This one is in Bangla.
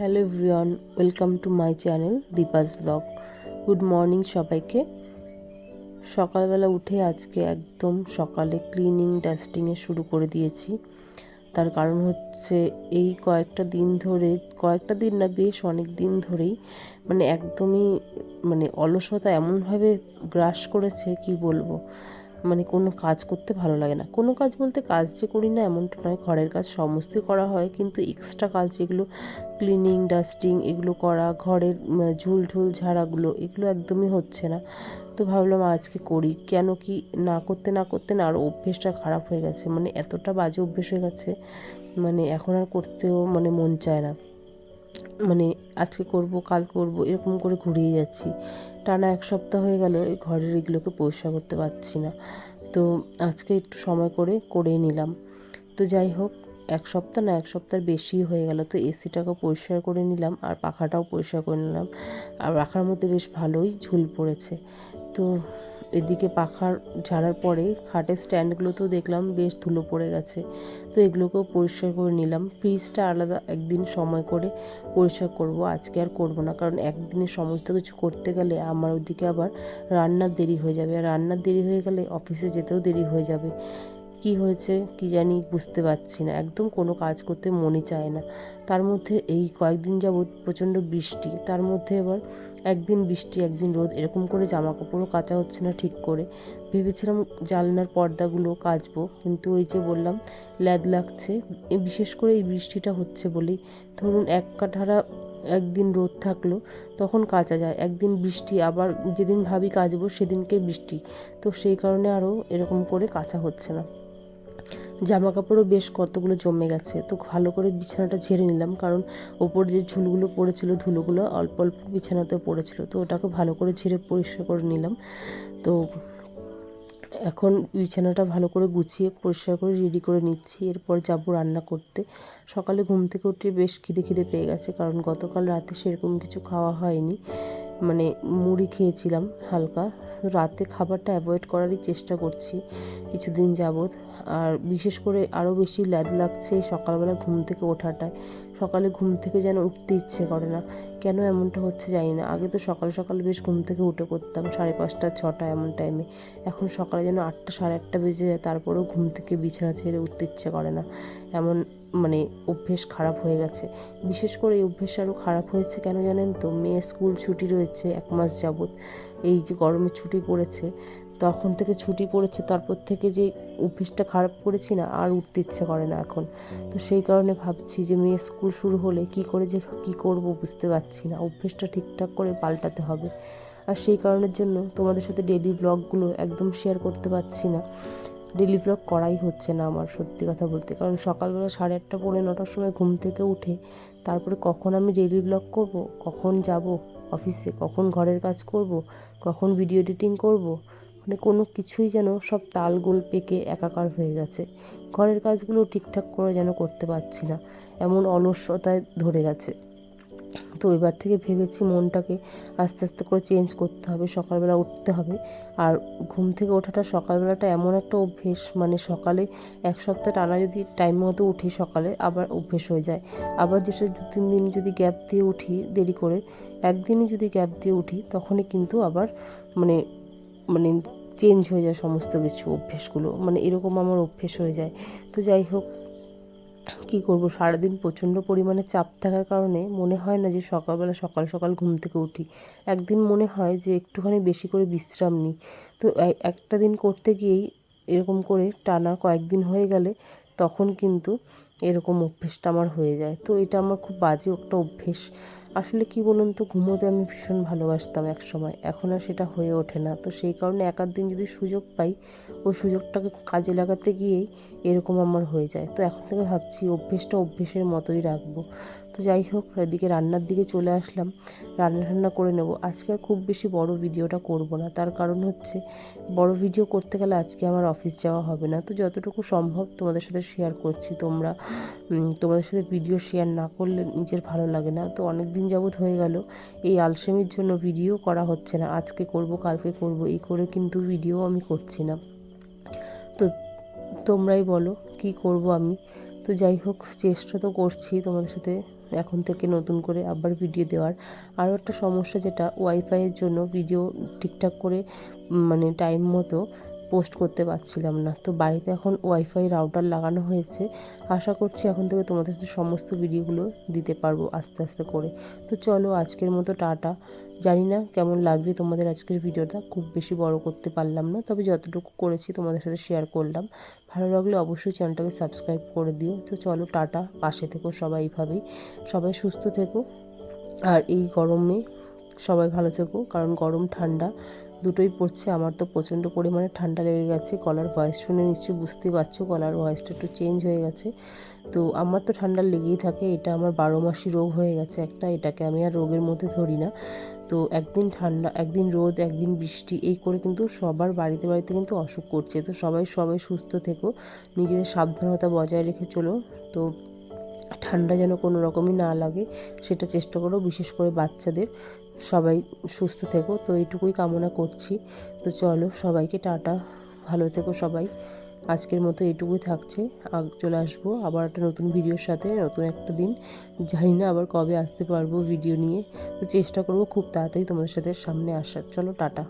Hello everyone, welcome to my channel Deepa's vlog. Good morning সবাইকে। সকালবেলা উঠে আজকে একদম সকালে ক্লিনিং ডাস্টিংয়ে শুরু করে দিয়েছি। তার কারণ হচ্ছে এই কয়েকটা দিন ধরে, কয়েকটা দিন না, বেশ অনেক দিন ধরেই মানে একদমই মানে অলসতা এমনভাবে গ্রাস করেছে, কি বলব? মানে কোনো কাজ করতে ভালো লাগে না। কোনো কাজ বলতে কাজ যে করি না এমনটা নয়, ঘরের কাজ সমস্তই করা হয়, কিন্তু এক্সট্রা কাজ যেগুলো ক্লিনিং ডাস্টিং এগুলো করা, ঘরের ঝুল ঝুল ঝাড়াগুলো, এগুলো একদমই হচ্ছে না। তো ভাবলাম আজকে করি, কেন কি না করতে না করতে না, আর অভ্যেসটা খারাপ হয়ে গেছে। মানে এতটা বাজে অভ্যেস হয়ে গেছে মানে এখন আর করতেও মানে মন চায় না। মানে আজকে করব, কাল করব, এরকম করে ঘুরিয়ে যাচ্ছি। টানা এক সপ্তাহ হয়ে গেল, এই ঘরের এগুলোকে পরিষ্কার করতে পারছি না। তো আজকে একটু সময় করে করে নিলাম। তো যাই হোক, এক সপ্তাহ না এক সপ্তাহ বেশি হয়ে গেল, তো এসিটাকে পরিষ্কার করে নিলাম আর পাখাটাও পরিষ্কার করে নিলাম। আর পাখার মধ্যে বেশ ভালোই ঝুল পড়েছে। তো এদিকে পাখার ঝাড়ার পরে খাটের স্ট্যান্ডগুলোতেও দেখলাম বেশ ধুলো পড়ে গেছে। তো এগুলোকেও পরিষ্কার করে নিলাম। ফ্রিজটা আলাদা একদিন সময় করে পরিষ্কার করব, আজকে আর করব না। কারণ একদিনে সমস্ত কিছু করতে গেলে আমার ওদিকে আবার রান্নার দেরি হয়ে যাবে। আর রান্নার দেরি হয়ে গেলে অফিসে যেতেও দেরি হয়ে যাবে। কি হয়েছে কি জানি বুঝতে পারছি না। একদম কোনো কাজ করতে মনে চায় না। তার মধ্যে এই কয়েকদিন যাবৎ প্রচণ্ড বৃষ্টি, তার মধ্যে এবার একদিন বৃষ্টি, একদিন রোদ, এরকম করে জামা কাপড়ও কাচা হচ্ছে না ঠিক করে। ভেবেছিলাম জানলার পর্দাগুলো কাচবো, কিন্তু ওই যে বললাম, ল্যাদ লাগছে। বিশেষ করে এই বৃষ্টিটা হচ্ছে বলেই ধরুন এক কাঠারা একদিন রোদ থাকল, তখন কাচা যায়। একদিন বৃষ্টি, আবার যেদিন ভাবি কাচবো সেদিনকে বৃষ্টি। তো সেই কারণে আরও এরকম করে কাচা হচ্ছে না। জামা কাপড়ও বেশ কতগুলো জমে গেছে। তো ভালো করে বিছানাটা ঝেড়ে নিলাম, কারণ ওপর যে ঝুলগুলো পড়েছিল, ধুলোগুলো অল্প অল্প বিছানাতে পড়েছিল। তো ওটাকে ভালো করে ঝেড়ে পরিষ্কার করে নিলাম। তো এখন বিছানাটা ভালো করে গুছিয়ে পরিষ্কার করে রেডি করে নিচ্ছি। এরপর যাব রান্না করতে। সকালে ঘুম থেকে উঠে বেশ খিদে খিদে পেয়ে গেছে, কারণ গতকাল রাতে সেরকম কিছু খাওয়া হয়নি। মানে মুড়ি খেয়েছিলাম হালকা রাতে খাবারটা অ্যাভয়েড করারই চেষ্টা করছি কিছুদিন যাবৎ। আর বিশেষ করে আরও বেশি ল্যাদ লাগছে সকালবেলা ঘুম থেকে ওঠাটায়। সকালে ঘুম থেকে যেন উঠতে ইচ্ছে করে না। কেন এমনটা হচ্ছে জানি না। আগে তো সকাল সকাল বেশ ঘুম থেকে উঠে পড়তাম, সাড়ে পাঁচটা, ছটা এমন টাইমে এখন সকালে যেন আটটা, সাড়ে আটটা বেজে যায়, তারপরেও ঘুম থেকে বিছানা ছেড়ে উঠতে ইচ্ছে করে না। এমন মানে অভ্যেস খারাপ হয়ে গেছে। বিশেষ করে এই অভ্যেস আরও খারাপ হয়েছে কেন জানেন তো? মেয়ের স্কুল ছুটি রয়েছে এক মাস যাবৎ। এই যে গরমে ছুটি পড়েছে, তখন থেকে ছুটি পড়েছে, তারপর থেকে যে অভ্যেসটা খারাপ করেছি না, আর উঠতে ইচ্ছে করে না এখন। তো সেই কারণে ভাবছি যে মেয়ে স্কুল শুরু হলে কি করে যে কি করব বুঝতে পারছি না। অভ্যেসটা ঠিকঠাক করে পাল্টাতে হবে। আর সেই কারণের জন্য তোমাদের সাথে ডেলি ব্লগগুলো একদম শেয়ার করতে পারছি না। ডেলি ব্লগ করাই হচ্ছে না আমার, সত্যি কথা বলতে। কারণ সকালবেলা সাড়ে আটটা, পৌনে নটার সময় ঘুম থেকে উঠে তারপরে কখন আমি ডেলি ব্লগ করব, কখন যাব অফিসে কখন ঘরের কাজ করব, কখন ভিডিও এডিটিং করব মানে কোনো কিছুই যেন সব তালগোল পেকে একাকার হয়ে গেছে। ঘরের কাজগুলো ঠিকঠাক করে যেন করতে পারছি না, এমন অলসতায় ধরে গেছে। তো এবার থেকে ভেবেছি মনটাকে আস্তে আস্তে করে চেঞ্জ করতে হবে, সকালবেলা উঠতে হবে। আর ঘুম থেকে ওঠাটা সকালবেলাটা এমন একটা অভ্যেস মানে সকালে এক সপ্তাহ টানা যদি টাইম মতো উঠি সকালে, আবার অভ্যেস হয়ে যায়। আবার যেটা দু তিন দিন যদি গ্যাপ দিয়ে উঠি দেরি করে, একদিনই যদি গ্যাপ দিয়ে উঠি, তখনই কিন্তু আবার মানে মানে চেঞ্জ হয়ে যায় সমস্ত কিছু অভ্যেসগুলো। মানে এরকম আমার অভ্যেস হয়ে যায়। তো যাই হোক কি করব? সারাদিন প্রচণ্ড পরিমাণে চাপ থাকার কারণে মনে হয় না যে সকালবেলা সকাল সকাল ঘুম থেকে উঠি। একদিন মনে হয় যে একটুখানি বেশি করে বিশ্রাম নিই। তো একটা দিন করতে গিয়েই এরকম করে টানা কয়েকদিন হয়ে গেলে তখন কিন্তু এরকম অভ্যেসটা আমার হয়ে যায়। তো এটা আমার খুব বাজে একটা অভ্যেস। আসলে কি বলুন তো, ঘুমোতে আমি ভীষণ ভালোবাসতাম এক সময় এখন আর সেটা হয়ে ওঠে না। তো সেই কারণে এক আধ দিন যদি সুযোগ পাই, ওই সুযোগটাকে কাজে লাগাতে গিয়েই এরকম আমার হয়ে যায়। তো এখন থেকে ভাবছি, অভ্যেসটা অভ্যেসের মতোই রাখব। যাই হোক, এদিকে রান্নার দিকে চলে আসলাম। রান্না টান্না করে নেব। আজকে আর খুব বেশি বড় ভিডিওটা করব না। তার কারণ হচ্ছে, বড় ভিডিও করতে গেলে আজকে আমার অফিস যাওয়া হবে না। তো যতটুকু সম্ভব তোমাদের সাথে শেয়ার করছি। তোমরা তোমাদের সাথে ভিডিও শেয়ার না করলে নিজের ভালো লাগে না। তো অনেক দিন যাবৎ হয়ে গেল, এই আলসেমির জন্য ভিডিও করা হচ্ছে না। আজকে করব, কালকে করব, এই করে কিন্তু ভিডিও আমি করছি না। তো তোমরাই বলো, কি করব আমি? তো যাই হোক, চেষ্টা তো করছি তোমাদের সাথে এখন থেকে নতুন করে আবার ভিডিও দেওয়ার। আরও একটা সমস্যা যেটা ওয়াইফাইয়ের জন্য ভিডিও ঠিকঠাক করে মানে টাইম মতো পোস্ট করতে পারছিলাম না। তো বাড়িতে এখন ওয়াইফাই রাউটার লাগানো হয়েছে। আশা করছি এখন থেকে তোমাদের সাথে সমস্ত ভিডিওগুলো দিতে পারব আস্তে আস্তে করে। তো চলো আজকের মতো টাটা। জানি না কেমন লাগবে তোমাদের আজকের ভিডিওটা। খুব বেশি বড় করতে পারলাম না। তবে যতটুকু করেছি তোমাদের সাথে শেয়ার করলাম। ভালো লাগলে অবশ্যই চ্যানেলটাকে সাবস্ক্রাইব করে দিও। তো চলো টাটা। পাশে থেকো সবাই এইভাবেই। সবাই সুস্থ থেকো। আর এই গরমে সবাই ভালো থেকো। কারণ গরম ঠান্ডা। দুটোই পড়ছে, আমার তো প্রচণ্ড পরিমাণে ঠান্ডা লেগে গেছে। গলার ভয়েস শুনে নিশ্চয়ই বুঝতেই পারছ, গলার ভয়েসটা একটু চেঞ্জ হয়ে গেছে। তো আমার তো ঠান্ডা লেগেই থাকে, এটা আমার বারো মাসি রোগ হয়ে গেছে একটা, এটাকে আমি আর রোগের মধ্যে ধরি না। তো একদিন ঠান্ডা, একদিন রোদ, একদিন বৃষ্টি, এই করে কিন্তু সবার বাড়িতে বাড়িতে কিন্তু অসুখ করছে। তো সবাই সবাই সুস্থ থেকো, নিজেদের সাবধানতা বজায় রেখে চলো। তো ঠান্ডা যেন কোনো রকমই না লাগে, সেটা চেষ্টা করো, বিশেষ করে বাচ্চাদের। সবাই সুস্থ থেকো। তো এইটুকুই কামনা করছি। তো চলো সবাইকে টাটা। ভালো থেকো সবাই। আজকের মতো এইটুকুই থাকছে। আগ, চলে আসব আবার একটা নতুন ভিডিওর সাথে, নতুন একটা দিন। জানি না আবার কবে আসতে পারব ভিডিও নিয়ে। তো চেষ্টা করব খুব তাড়াতাড়ি তোমাদের সাথে সামনে আসার। চলো টাটা।